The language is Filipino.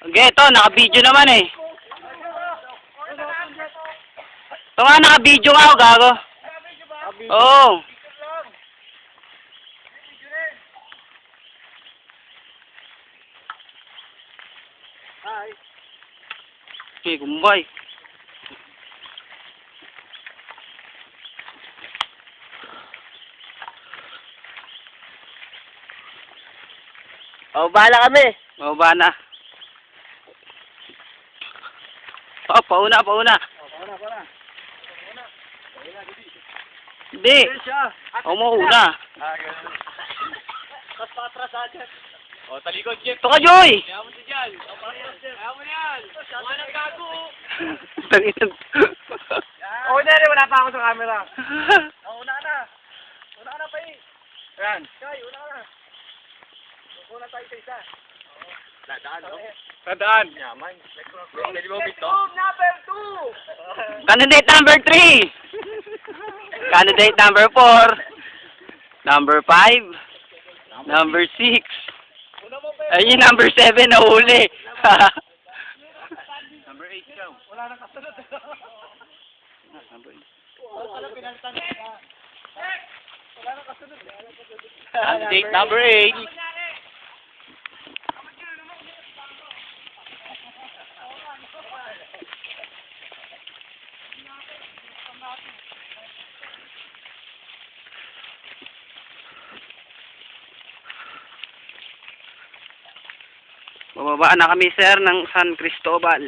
Okay, ito, naka-video naman eh. Ito nga, naka-video nga ako, gago. Oo. Oh. Hi. Okay, kumbay. Oh, bahala kami. Mababa na. Oh, pauna, pauna. Pauna, pauna. Hindi. ganun. Tapos patras agad. Oh, talikod, Jeff. Ito ka, Joy! Kaya mo si Jan. Kaya mo yan. Mga nang gago. Tangin. Oh, hindi, wala pa ako sa camera. Oh, una ka na. Una ka na pa eh. Ayan. Kay, una ka na. Una tayo sa isa. Dadaan, no? Dadaan. Yaman. Pwede mo bito? Number 2! Candidate number 3! Candidate number 4! Number 5! Number 6! Ayun, number 7 na uli. number 8 ka. Wala nang kasunod. Number 8. Wala nang kasunod. Candidate number 8. Bababaan na kami sir ng San Cristobal.